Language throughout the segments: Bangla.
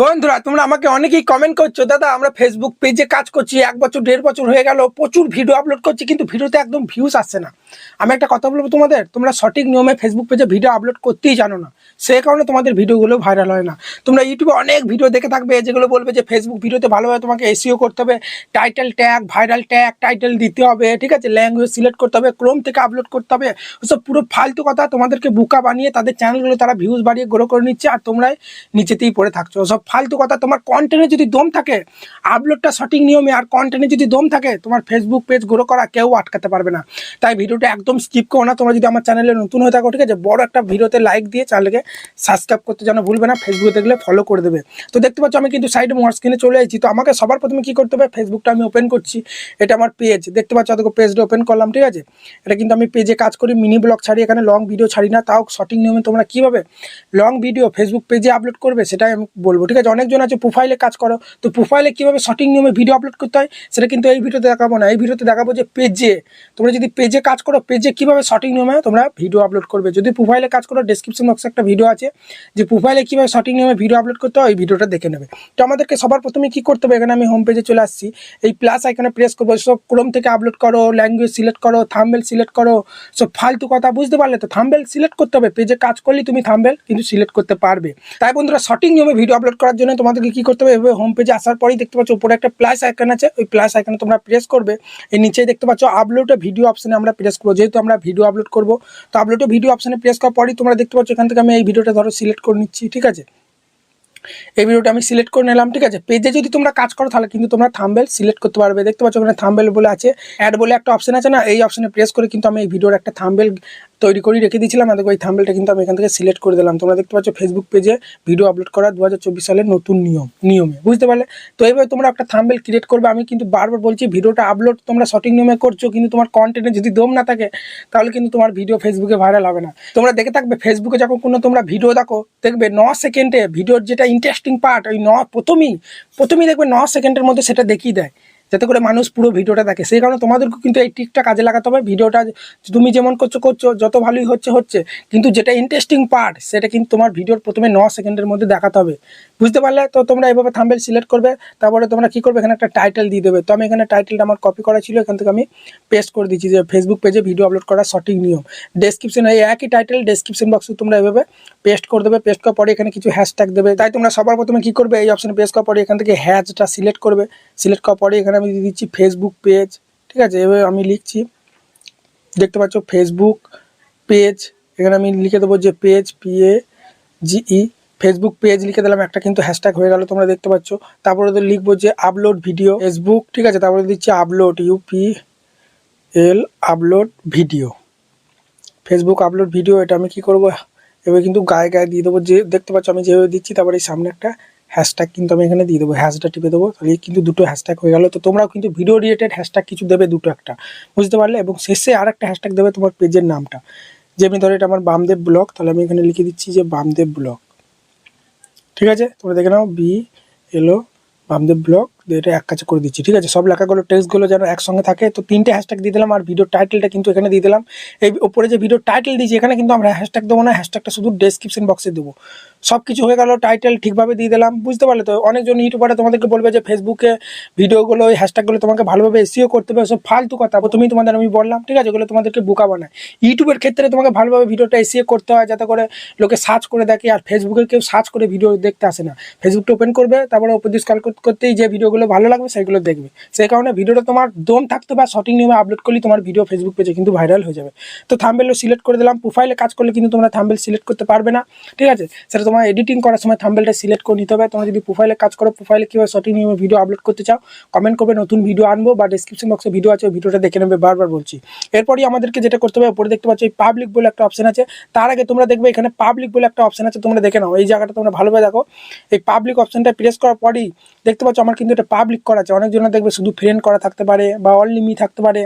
বন্ধুরা, তোমরা আমাকে অনেকেই কমেন্ট করছ, দাদা, আমরা ফেসবুক পেজে কাজ করছি, এক বছর, দেড় বছর হয়ে গেল, প্রচুর ভিডিও আপলোড করছি, কিন্তু ভিডিওতে একদম ভিউজ আসছে না। আমি একটা কথা বলব তোমাদের, তোমরা সঠিক নিয়মে ফেসবুক পেজে ভিডিও আপলোড করতেই জানো না সেই কারণে তোমাদের ভিডিওগুলো ভাইরাল হয় না। তোমরা ইউটিউবে অনেক ভিডিও দেখে থাকবে, যেগুলো বলবে যে ফেসবুক ভিডিওতে ভালোভাবে তোমাকে এসিও করতে হবে title tag viral tag title দিতে হবে, ঠিক আছে? ল্যাঙ্গুয়েজ সিলেক্ট করতে হবে ক্রোম থেকে আপলোড করতে হবে, ওসব পুরো ফালতু কথা তোমাদেরকে বুকা বানিয়ে তাদের চ্যানেলগুলো তারা ভিউজ বাড়িয়ে গ্রো করে নিচ্ছে, আর তোমরাই নিচেতেই পড়ে থাকছো। সব ফালতু কথা। তোমার কন্টেন্টে যদি দম থাকে আপলোডটা সঠিক নিয়মে আর কন্টেন্টে যদি দম থাকে, তোমার ফেসবুক পেজ গ্রো করা কেউ আটকাতে পারবে না। তাই ভিডিওটা একদম স্কিপ করো না। তোমরা যদি আমার চ্যানেলে নতুন হয়ে থাকো, ঠিক আছে? বড় একটা ভিডিওতে লাইক দিয়ে চ্যানেলকে সাবস্ক্রাইব করতে যেন ভুলবে না ফেসবুকে দেখলে ফলো করে দেবে। তো দেখতে পাচ্ছ, আমি কিন্তু সাইডে মোয়ার স্ক্রিনে চলে এসেছি। তো আমাকে সবার প্রথমে কি করতে হবে? ফেসবুকটা আমি ওপেন করছি। এটা আমার পেজ দেখতে পাচ্ছ অতকে পেজটা ওপেন করলাম, ঠিক আছে? এটা কিন্তু আমি পেজে কাজ করি মিনি ব্লগ ছাড়ি, এখানে লং ভিডিও ছাড়ি না। তাও সঠিক নিয়মে তোমরা কীভাবে লং ভিডিও ফেসবুক পেজে আপলোড করবে, সেটাই আমি বলব। ঠিক আছে, অনেকজন আছে প্রোফাইলে কাজ করো। তো প্রোফাইলে কীভাবে সঠিক নিয়মে ভিডিও আপলোড করতে হয়, সেটা কিন্তু এই ভিডিওতে দেখাবো না। এই ভিডিওতে দেখাবো যে পেজে তোমরা যদি পেজে কাজ করো পেজে কীভাবে সঠিক নিয়মে তোমরা ভিডিও আপলোড করবে। যদি প্রোফাইলে কাজ করো ডেসক্রিপশন বক্সে একটা ভিডিও আছে, যে প্রোফাইলে কীভাবে সঠিক নিয়মে ভিডিও আপলোড করতে হয়, ওই ভিডিওটা দেখে নেবে। তো আমাদেরকে সবার প্রথমে কী করতে হবে? এখানে আমি হোম পেজে চলে আসছি। এই প্লাস আইকনে প্রেস করব। সব ক্রোম থেকে আপলোড করো ল্যাঙ্গুয়েজ সিলেক্ট করো থাম্বেল সিলেক্ট করো, সব ফালতু কথা বুঝতে পারলে তো থাম্বেল সিলেক্ট করতে হবে। পেজে কাজ করলেই তুমি থাম্বেল কিন্তু সিলেক্ট করতে পারবে। তাই বন্ধুরা, সঠিক নিয়মে ভিডিও আপলোড করার জন্য তোমাদেরকে কী করতে হবে? এভাবে হোম পেজে আসার পরেই দেখতে পাচ্ছ উপরে একটা প্লাস আইকন আছে। ওই প্লাস আইকনে তোমরা প্রেস করবে। এই নিচেই দেখতে পাচ্ছ আপলোডে ভিডিও অপশানে আমরা প্রেস করব। যেহেতু আমরা ভিডিও আপলোড করব, তো আপলোডে ভিডিও অপশানে প্রেস করার পরেই তোমরা দেখতে পাচ্ছ এখান থেকে আমি এই ভিডিওটা ধরো সিলেক্ট করে নিচ্ছি, ঠিক আছে? এই ভিডিওটা আমি সিলেক্ট করে নিলাম, ঠিক আছে? পেজে যদি তোমরা কাজ করো তাহলে কিন্তু তোমরা থাম্বেল সিলেক্ট করতে পারবে। দেখতে পাচ্ছ ওখানে থাম্বেল বলে আছে। অ্যাড বলে একটা অপশন আছে না? এই অপশনে প্রেস করে কিন্তু আমি এই ভিডিওর একটা থাম্বেল তৈরি করে রেখে দিয়েছিলাম। আর এই থাম্বেলটা কিন্তু আমি এখান থেকে সিলেক্ট করে দিলাম। তোমরা দেখতে পাচ্ছ ফেসবুক পেজে ভিডিও আপলোড করা দু হাজার চব্বিশ সালের নতুন নিয়ম, নিয়মে। বুঝতে পারলে? তো এইভাবে তোমরা একটা থাম্বেল ক্রিয়েট করবে। আমি কিন্তু বারবার বলছি ভিডিওটা আপলোড তোমরা সঠিক নিয়মে করছ, কিন্তু তোমার কন্টেন্টে যদি দম না থাকে, তাহলে কিন্তু তোমার ভিডিও ফেসবুকে ভাইরাল হবে না। তোমরা দেখে থাকবে ফেসবুকে যখন কোনো তোমরা ভিডিও দেখো, দেখবে ন সেকেন্ডে ভিডিওর যেটা ইন্টারেস্টিং পার্ট ওই ন প্রথমেই প্রথমেই দেখবে ন সেকেন্ডের মধ্যে সেটা দেখিয়ে দেয়। যাতে করে মানুষ পুরো ভিডিওটা দেখে। সেই কারণে তোমাদেরকে কিন্তু এই টিকটা কাজে লাগাতে হবে। ভিডিওটা তুমি যেমন করছ করছ, যত ভালোই হচ্ছে হচ্ছে। কিন্তু যেটা ইন্টারেস্টিং পার্ট সেটা কিন্তু তোমার ভিডিওর প্রথমে ন সেকেন্ডের মধ্যে দেখাতে হবে। বুঝতে পারলে? তো তোমরা এভাবে থাম্বেল সিলেক্ট করবে। তারপরে তোমরা কী করবে? এখানে একটা টাইটেল দিয়ে দেবে। তো আমি এখানে টাইটেলটা আমার কপি করা ছিল। এখান থেকে আমি পেস্ট করে দিচ্ছি যে ফেসবুক পেজে ভিডিও আপলোড করার সঠিক নিয়ম। ডেসক্রিপশন এই একই টাইটেল ডেসক্রিপশন বক্সে তোমরা এভাবে পেস্ট করে দেবে। পেস্ট করার পরে এখানে কিছু হ্যাশট্যাগ দেবে। তাই তোমরা সবার প্রথমে কী করবে? এই অপশনে পেস্ট করার পরে এখান থেকে হ্যাশটা সিলেক্ট করবে। সিলেক্ট করার পরে এখানে আমি দিয়ে দিচ্ছি ফেসবুক পেজ ঠিক আছে? এভাবে আমি লিখছি। দেখতে পাচ্ছ ফেসবুক পেজ এখানে আমি লিখে দেবো যে page P A G E Facebook page লিখে দিলাম, একটা কিন্তু হ্যাশট্যাগ হয়ে গেল, তোমরা দেখতে পাচ্ছ। তারপরে তো লিখব যে আপলোড ভিডিও ফেসবুক ঠিক আছে? তারপরে দিচ্ছি upload U P L upload video Facebook upload video এটা আমি কি করব? এবার কিন্তু গায়ে গায়ে দিয়ে দেবো যে, দেখতে পাচ্ছ আমি যেভাবে দিচ্ছি, তারপরে এই সামনে একটা হ্যাশট্যাগ কিন্তু আমি এখানে দিয়ে দেবো হ্যাশটা টিপে দেবো, তাহলে কিন্তু দুটো হ্যাশট্যাগ হয়ে গেলো। তো তোমরাও কিন্তু ভিডিও রিলেটেড হ্যাশট্যাগ কিছু দেবে দুটো একটা, বুঝতে পারলে? এবং শেষে আর একটা হ্যাশট্যাগ দেবে তোমার পেজের নামটা। যেমনি ধরো এটা আমার বামদেব ব্লক তাহলে আমি এখানে লিখে দিচ্ছি যে বামদেব ব্লক ঠিক আছে? তোমরা দেখে নাও বি এলো বামদেব দিয়ে এটা এক কাছে করে দিচ্ছি, ঠিক আছে? সব লেখাগুলো, টেক্সটগুলো যেন একসঙ্গে থাকে। তো তিনটে হ্যাশট্যাগ দিয়ে দিলাম আর ভিডিও টাইটেলটা কিন্তু এখানে দিয়ে দিলাম। এই ওপরে যে ভিডিও টাইটেল দিয়েছি, এখানে কিন্তু আমরা হ্যাশট্যাগ দেবো না হ্যাশট্যাগটা শুধু ডেসক্রিপশন বক্সে দেবো। সব কিছু হয়ে গেল টাইটেল ঠিকভাবে দিয়ে দিলাম। বুঝতে পারলে তো, অনেকজন ইউটিউবারে তোমাদেরকে বলবে যে ফেসবুকে ভিডিওগুলো ওই হ্যাশট্যাগুলো তোমাকে ভালোভাবে এসিও করতে হবে সব ফালতু কথা। তুমি তোমাদের আমি বললাম, ঠিক আছে? ওগুলো তোমাদেরকে বোকা বানায়। ইউটিউবের ক্ষেত্রে তোমাকে ভালোভাবে ভিডিওটা এসিও করতে হয়, যাতে করে লোকে সার্চ করে দেখে। আর ফেসবুকে কেউ সার্চ করে ভিডিও দেখতে আসে না। ফেসবুকটা ওপেন করবে, তারপরে ওপর দিয়ে করতেই যে ভিডিওগুলো ভালো লাগবে সেগুলো দেখবে। সেই কারণে ভিডিওটা তোমার দম থাকতে বা সঠিক নিয়মে আপলোড করলে তোমার ভিডিও ফেসবুক পেজে কিন্তু ভাইরাল হয়ে যাবে। তো থাম্বেলও সিলেক্ট করে দিলাম প্রোফাইলে কাজ করলে কিন্তু তোমরা থাম্বেল সিলেক্ট করতে পারবে না, ঠিক আছে? সেটা তোমার এডিটিং করার সময় থাম্বেলটা সিলেক্ট করে নিতে হবে। তোমরা যদি প্রোফাইলে কাজ করো প্রোফাইলে কীভাবে সঠিক নিয়মে ভিডিও আপলোড করতে চাও কমেন্ট করবে, নতুন ভিডিও আনব বা ডিসক্রিপশন বক্সে ভিডিও আছে ভিডিওটা দেখে নেবে, বারবার বলছি। এরপরই আমাদেরকে যেটা করতে হবে ওপরে দেখতে পাচ্ছ এই পাবলিক বলে একটা অপশন আছে। তার আগে তোমরা দেখবে এখানে পাবলিক বলে একটা অপশন আছে, তোমরা দেখে নাও। এই জায়গাটা তোমরা ভালোভাবে দেখো। এই পাবলিক অপশনটা প্রেস করার পরই দেখতে পাচ্ছ আমার কিন্তু এটা পাবলিক করা আছে। অনেকজনের দেখবে শুধু ফ্রেন্ড করা থাকতে পারে বা অনলিমি থাকতে পারে।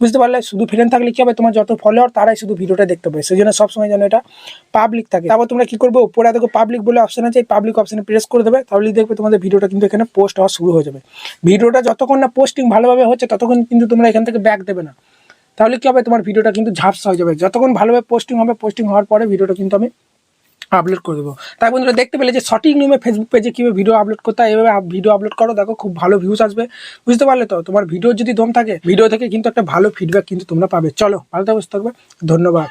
বুঝতে পারলে শুধু ফ্রেন্ড থাকলে কি হবে? তোমার যত ফলোয়ার তারাই শুধু ভিডিওটা দেখতে পাবে। সেই জন্য সবসময় যেন এটা পাবলিক থাকে। তারপর তোমরা কি করবে? উপরে দেখো পাবলিক বলে অপশান আছে। এই পাবলিক অপশানে প্রেস করে দেবে। তাহলেই দেখবে তোমাদের ভিডিওটা কিন্তু এখানে পোস্ট হওয়া শুরু হয়ে যাবে। ভিডিওটা যতক্ষণ না পোস্টিং ভালোভাবে হচ্ছে, ততক্ষণ কিন্তু তোমরা এখান থেকে ব্যাক দেবে না। তাহলে কি হবে? তোমার ভিডিওটা কিন্তু ঝাপসা হয়ে যাবে। যতক্ষণ ভালোভাবে পোস্টিং হবে পোস্টিং হওয়ার পরে ভিডিওটা কিন্তু আমি আপলোড করে দেবো। তাই বন্ধুরা, দেখতে পেলে যে সঠিক নিয়মে ফেসবুক পেজে কীভাবে ভিডিও আপলোড করতে হয়, এভাবে ভিডিও আপলোড করো, দেখো খুব ভালো ভিউজ আসবে। বুঝতে পারলে তো? তোমার ভিডিও যদি দম থাকে ভিডিও থেকে কিন্তু একটা ভালো ফিডব্যাক কিন্তু তোমরা পাবে। চলো, ভালো থাকবে। ধন্যবাদ।